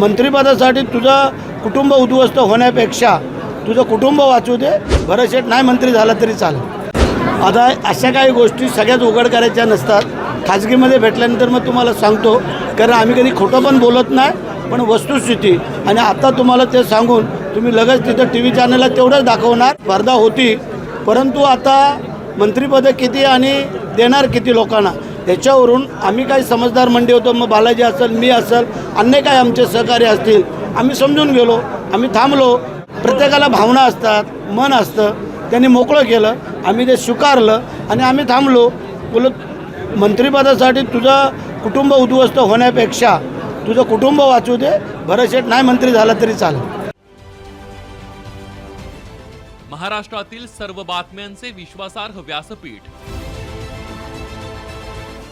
मंत्रिपदासाठी तुझं कुटुंब उद्ध्वस्त होण्यापेक्षा तुझं कुटुंब वाचू दे. भरत नाही मंत्री झाला तरी चालेल. आता अशा काही गोष्टी सगळ्याच उघड करायच्या नसतात. खाजगीमध्ये भेटल्यानंतर मग तुम्हाला सांगतो कारण आम्ही कधी खोटं पण बोलत नाही पण वस्तुस्थिती. आणि आता तुम्हाला ते सांगून तुम्ही लगेच तिथं टी व्ही चॅनलला तेवढंच दाखवणार. स्पर्धा होती परंतु आता मंत्रिपदं किती आणि देणार किती लोकांना? याच्यावरून आम्ही काही समजदार मंडी होतो मग बालाजी असेल मी असेल अन्य काय आमचे सहकारी असतील आम्ही समजून गेलो आम्ही थांबलो. प्रत्येकाला भावना असतात मन असतं. त्यांनी मोकळं केलं आम्ही ते स्वीकारलं आणि आम्ही थांबलो. बोलत मंत्रिपदासाठी तुझं कुटुंब उद्ध्वस्त होण्यापेक्षा तुझं कुटुंब वाचू दे. भरत नाही मंत्री झाला तरी चालेल. महाराष्ट्रातील सर्व बातम्यांचे विश्वासार्ह व्यासपीठ.